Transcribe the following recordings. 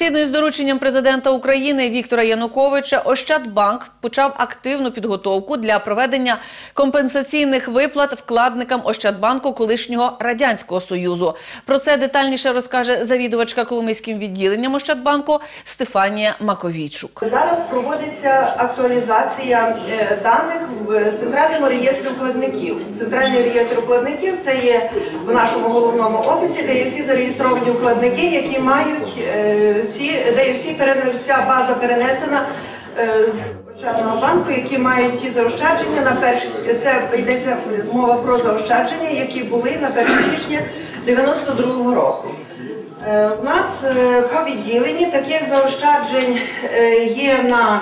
Згідно із дорученням президента України Віктора Януковича, Ощадбанк почав активну підготовку для проведення компенсаційних виплат вкладникам Ощадбанку колишнього радянського союзу. Про це детальніше розкаже завідувачка Коломийським відділенням Ощадбанку Стефанія Маковійчук. Зараз проводиться актуалізація е, даних в центральному реєстрі вкладників. Центральний реєстр вкладників це є в нашому головному офісі, де є всі зареєстровані вкладники, які мають е, ці, де всі вся база перенесена. е, з Ощадного банку, які мають ті заощадження на перші це йдеться мова про заощадження, які були на 1 січня 92 року. Е, У нас е, по відділенні таких заощаджень е, є на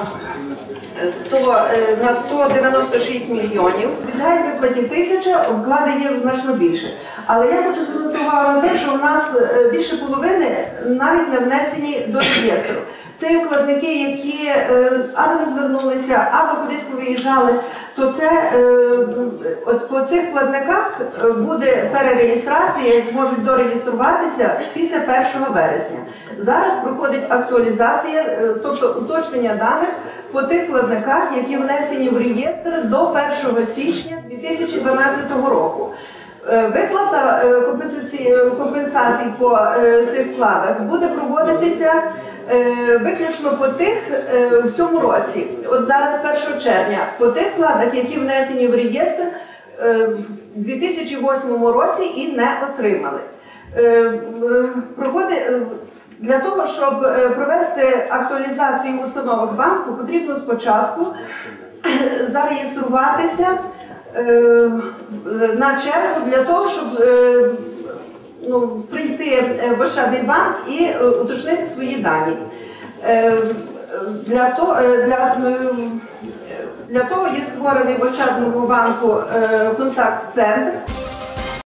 100, е, на 196 мільйонів. Підлягають виплаті тисяча, вклади є значно більше. Але я хочу звернути увагу на що у нас е, більше половини навіть не внесені до реєстру. Це є вкладники, які е, або не звернулися, або кудись повиїжджали. То це е, от по цих вкладниках буде перереєстрація, як можуть дореєструватися після 1 вересня. Зараз проходить актуалізація, тобто уточнення даних по тих вкладниках, які внесені в реєстр до 1 січня 2012 року. Е, Виплата е, е, компенсацій по цих вкладах буде проводитися виключно по тих в цьому році. От зараз 1 червня, по тих вкладах, які внесені в реєстр в 2008 році і не отримали. Для того, щоб провести актуалізацію в установах банку, потрібно спочатку зареєструватися на чергу для того, щоб е, ну, прийти е, в Ощадний банк і е, уточнити свої дані. Е, Для того, е, для, е, для того є створений в Ощадному банку е, контакт-центр.